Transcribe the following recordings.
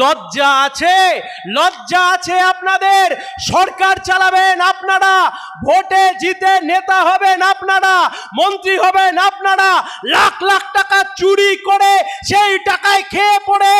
লজ্জা আছে লজ্জা আছে আপনাদের। সরকার চালাবেন আপনারা, ভোটে জিতে নেতা হবেন আপনারা, মন্ত্রী হবেন আপনারা। লাখ লাখ টাকা চুরি করে সেই টাকায় খেয়ে পড়ে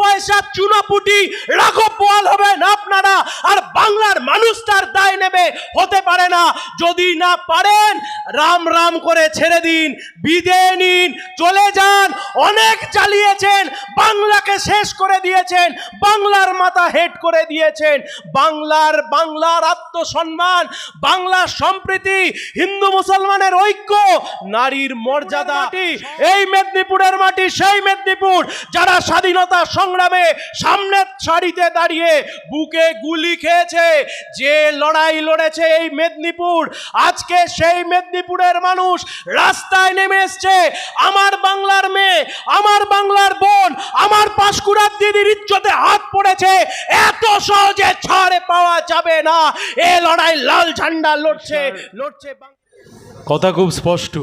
পয়সা চুনাপুটি রাঘব বোয়াল হবেন আপনারা আর বাংলার মানুষ তার দায় নেবে হতে পারে না। যদি না পারেন রাম রাম করে ছেড়ে দিন বিদে নিন চলে যান। অনেক চালিয়েছেন বাংলাকে শেষ করে দিয়েছেন বাংলার মাথা হেড করে দিয়েছেন। বাংলার বাংলার আত্মসম্মান বাংলার সম্প্রীতি হিন্দু মুসলমানের ঐক্য নারীর মর্যাদা। এই মেদিনীপুরের মাটি সেই মেদিনীপুর যারা স্বাধীনতা সংগ্রামে সামনের সারিতে দাঁড়িয়ে বুকে গুলি খেয়েছে। যে লড়াই লড়েছে এই মেদিনীপুর আজকে সেই মেদিনীপুরের মানুষ রাস্তায় নেমে এসছে। আমার বাংলার মেয়ে আমার বাংলার বোন আমার পাঁশকুড়ার দিদির ইজ্জতে হাত পড়েছে। এত সহজে ছাড়ে পাওয়া যাবে না। এ লড়াই লাল ঝান্ডা লড়ছে লড়ছে বাং- কথা খুব স্পষ্ট।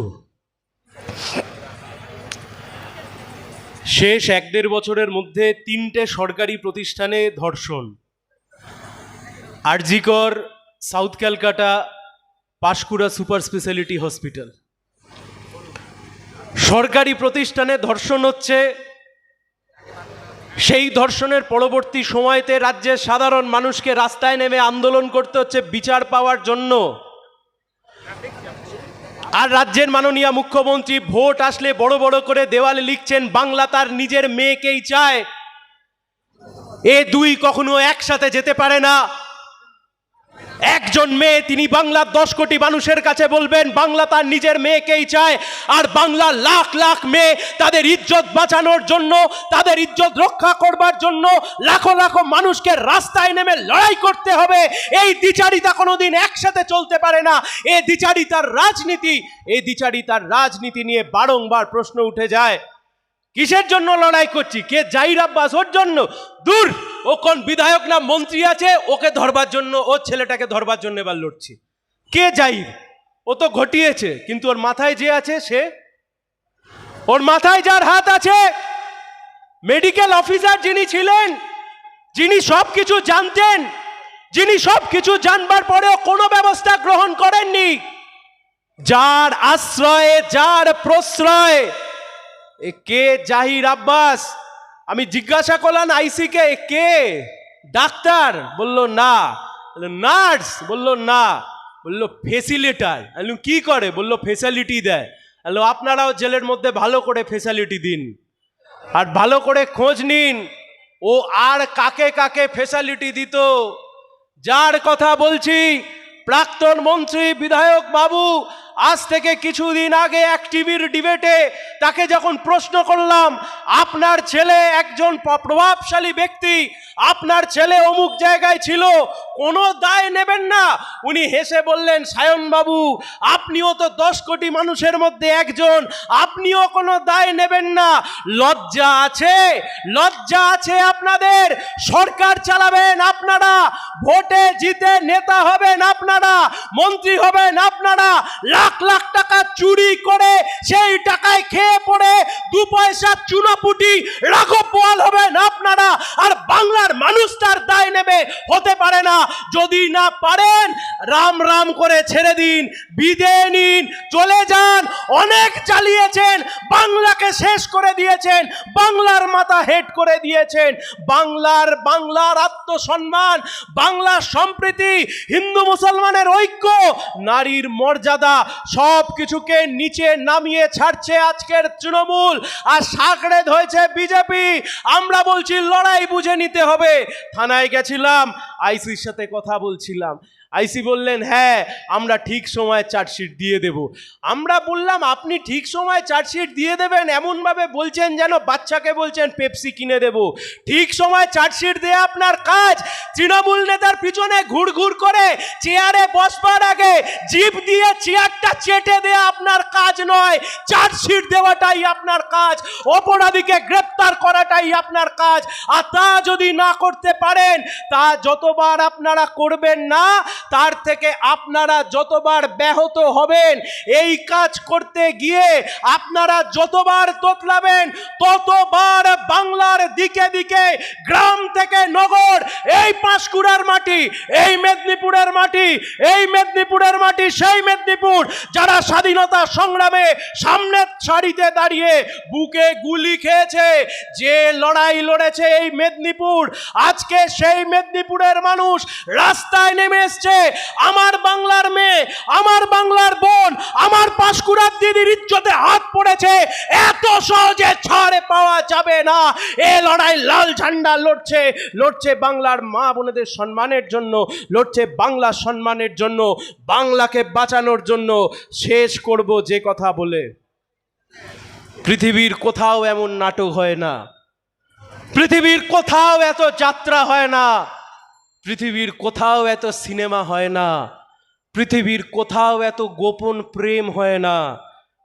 শেষ এক দেড় বছরের মধ্যে তিনটে সরকারি প্রতিষ্ঠানে ধর্ষণ। RG Kar, South Calcutta, Panskura super speciality hospital. সরকারি প্রতিষ্ঠানে ধর্ষণ হচ্ছে। সেই ধর্ষণের পরবর্তী সময়তে রাজ্যের সাধারণ মানুষকে রাস্তায় নেমে আন্দোলন করতে হচ্ছে বিচার পাওয়ার জন্য। আর রাজ্যের মাননীয় মুখ্যমন্ত্রী ভোট আসলে বড় বড় করে দেওয়ালে লিখছেন, বাংলা তার নিজের মেয়েকেই চায়। এ দুই কখনো একসাথে যেতে পারে না। একজন মেয়ে, তিনি বাংলার দশ কোটি মানুষের কাছে বলবেন, বাংলা তার নিজের মেয়েকেই চায়, আর বাংলার লাখ লাখ মেয়ে তাদের ইজ্জত বাঁচানোর জন্য, তাদের ইজ্জত রক্ষা করবার জন্য লাখো লাখো মানুষকে রাস্তায় নেমে লড়াই করতে হবে। এই দ্বিচারিতা কোনোদিন একসাথে চলতে পারে না। এ দ্বিচারিতার রাজনীতি এই দ্বিচারিতার রাজনীতি নিয়ে বারংবার প্রশ্ন উঠে যায়। কিসের জন্য লড়াই করছি? কে জাহির আব্বাস? ওর জন্য। দূর! ও কোন বিধায়ক না মন্ত্রী আছে, ওকে ধরবার জন্য, ও ছেলেটাকে ধরবার জন্য এবার লড়ছি। কে জাহির? ও তো ঘটিয়েছে, কিন্তু ওর মাথায় যে আছে, সে? ওর মাথায় যার হাত আছে, মেডিকেল অফিসার যিনি ছিলেন, যিনি সব কিছু জানতেন, যিনি সব কিছু জানবার পরেও কোনো ব্যবস্থা গ্রহণ করেননি, যার আশ্রয়ে, যার প্রশ্রয় এ কে জাহির আব্বাস? আমি জিজ্ঞাসা করলাম আইসিকে কে ডাক্তার। বলল, না। নার্স? বলল, না। বলল ফেসিলিটার আমি কি করে? বলল, ফেসিলিটি দেয়। বলল আপনারাও জেলের মধ্যে ভালো করে ফেসিলিটি দিন আর ভালো করে খোঁজ নিন। ও আর কাকে কাকে ফেসিলিটি দিত? যার কথা বলছি, প্রাক্তন মন্ত্রী, বিধায়ক বাবু আজ থেকে কিছুদিন আগে এক টিভির ডিবেটে তাকে যখন প্রশ্ন করলাম, আপনার ছেলে একজন প্রভাবশালী ব্যক্তি আপনার ছেলে অমুক জায়গায় ছিল, কোনো দায় নেবেন না। উনি হেসে বললেন, সায়ন বাবু, আপনিও তো দশ কোটি মানুষের মধ্যে একজন, আপনিও কোনো দায় নেবেন না। লজ্জা আছে লজ্জা আছে আপনাদের। সরকার চালাবেন আপনারা, ভোটে জিতে নেতা হবেন আপনারা, মন্ত্রী হবেন আপনারা। লাখ লাখ টাকা চুরি করে সেই টাকায় খেয়ে পড়ে দু পয়সা চুনাপুটি রাঘব বোয়াল হবেন আপনারা। আর বাংলার মানুষ তার দায় নেবে, হতে পারে না। যদি না পারেন, রাম রাম করে ছেড়ে দিন, বিদে নিন, চলে যান। অনেক চালিয়েছেন, বাংলাকে শেষ করে দিয়েছেন, বাংলার মাথা হেড করে দিয়েছেন। বাংলার বাংলার আত্মসম্মান, বাংলার সম্প্রীতি, হিন্দু মুসলমানের ঐক্য, নারীর মর্যাদা সব কিছুকে নিচে নামিয়ে ছাড়ছে আজকের তৃণমূল। আর সাকড়ে ধরেছে বিজেপি। আমরা বলছি, লড়াই বুঝে নিতে হবে। থানায় গেছিলাম আইসির সাথে কথা বলছিলাম। আইসি বললেন হ্যাঁ আমরা ঠিক সময় চার্জশিট দিয়ে দেব। আমরা বললাম, আপনি ঠিক সময় চার্জশিট দিয়ে দেবেন, এমনভাবে বলছেন যেন বাচ্চাকে বলছেন, পেপসি কিনে দেব। ঠিক সময় চার্জশিট দেয়া আপনার কাজ। তৃণমূল নেতার পিছনে ঘুর ঘুর করে চেয়ারে বসবার আগে জিপ দিয়ে চেয়ারটা চেটে দেয়া আপনার কাজ নয়। চার্জশিট দেওয়াটাই আপনার কাজ, অপরাধীকে গ্রেপ্তার করাটাই আপনার কাজ। আর তা যদি না করতে পারেন, তা যতবার আপনারা করবেন না, তার থেকে আপনারা যতবার ব্যাহত হবেন, এই কাজ করতে গিয়ে আপনারা যতবার তোতলাবেন, ততবার বাংলার দিকে দিকে, গ্রাম থেকে নগর, এই পাঁশকুড়ার মাটি, এই মেদিনীপুরের মাটি, এই মেদিনীপুরের মাটি, সেই মেদিনীপুর, যারা স্বাধীনতা সংগ্রামে সামনের সারিতে দাঁড়িয়ে বুকে গুলি খেয়েছে, যে লড়াই লড়েছে এই মেদিনীপুর, আজকে সেই মেদিনীপুরের মানুষ রাস্তায় নেমে এসছে। আমার বাংলার মেয়ে, আমার বাংলার বোন, আমার পাঁশকুড়ার দিদির ইজ্জতে হাত পড়েছে। এত সহজে ছাড়ে পাওয়া যাবে না। এ লড়াই লাল ঝান্ডা লড়ছে লড়ছে বাংলার মা বোনেদের সম্মানের জন্য, লড়ছে বাংলা সম্মানের জন্য, বাংলাকে বাঁচানোর জন্য। শেষ করব যে কথা বলে। পৃথিবীর কোথাও এমন নাটক হয় না। পৃথিবীর কোথাও এত যাত্রা হয় না। পৃথিবীর কোথাও এত সিনেমা হয় না, পৃথিবীর কোথাও এত গোপন প্রেম হয় না,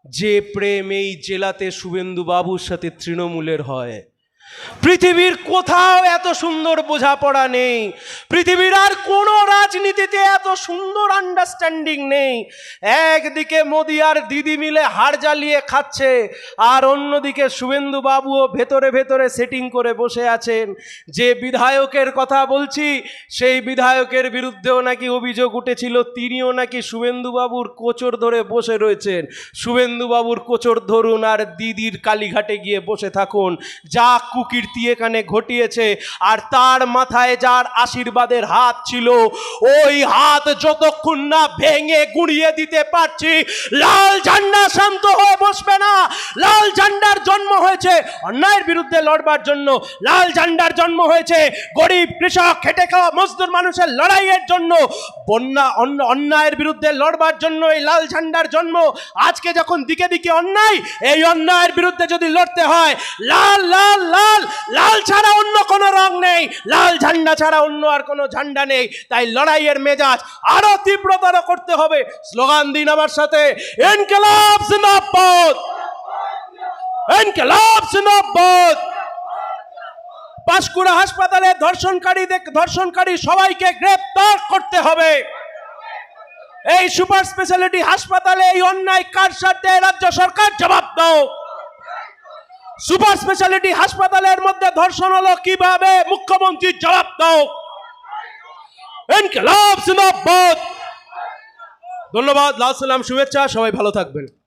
যে প্রেম এই জেলাতে শুভেন্দুবাবুর সাথে তৃণমূলের হয়। পৃথিবীর কোথাও এত সুন্দর বোঝাপড়া নেই। পৃথিবীর আর কোনো রাজনীতিতে এত সুন্দর আন্ডারস্ট্যান্ডিং নেই। একদিকে মোদি আর দিদি মিলে হাড় জ্বালিয়ে খাচ্ছে, আর অন্যদিকে শুভেন্দু বাবুও ভেতরে ভেতরে সেটিং করে বসে আছেন। যে বিধায়কের কথা বলছি, সেই বিধায়কের বিরুদ্ধেও নাকি অভিযোগ উঠেছিল, তিনিও নাকি শুভেন্দু বাবুর কোচর ধরে বসে রয়েছেন। শুভেন্দু বাবুর কোচর ধরুন আর দিদির কালীঘাটে গিয়ে বসে থাকুন। যা কুকীর্তি এখানে ঘটিয়েছে, আর তার মাথায় যার আশীর্বাদের হাত ছিল, ওই হাত যতক্ষণ না ভেঙে গুঁড়িয়ে দিতে পারছি, লাল ঝান্ডা শান্ত হয়ে বসবে না। লাল ঝান্ডার জন্ম হয়েছে অন্যায়ের বিরুদ্ধে লড়বার জন্য। লাল ঝান্ডার জন্ম হয়েছে গরিব, কৃষক, খেটে খাওয়া মজদুর মানুষের লড়াইয়ের জন্য। বন্যা অন্য অন্যায়ের বিরুদ্ধে লড়বার জন্য এই লাল ঝান্ডার জন্ম। আজকে যখন দিকে দিকে অন্যায়, এই অন্যায়ের বিরুদ্ধে যদি লড়তে হয়, লাল লাল লাল লাল লাল ছাড়া অন্য কোনো রং নেই, লাল ঝান্ডা ছাড়া অন্য আর কোনো ঝান্ডা নেই। তাই লড়াইয়ের মেজাজ আরও তীব্রতর করতে হবে। স্লোগান দিন আমার সাথে ইনকলাব জিন্দাবাদ! ইনকলাব জিন্দাবাদ! পাঁশকুড়া হাসপাতালে ধর্ষণকারী ধর্ষণকারী সবাইকে গ্রেপ্তার করতে হবে। এই সুপার স্পেশালিটি হাসপাতালে এই অন্যায় কার সাথে রাজ্য সরকার জবাব দাও। সুপার স্পেশালিটি হাসপাতালের মধ্যে ধর্ষণ হলো কীভাবে? মুখ্যমন্ত্রী জবাব দাও। ইনকলাব ধন্যবাদ, লাল সালাম, শুভেচ্ছা, সবাই ভালো থাকবেন।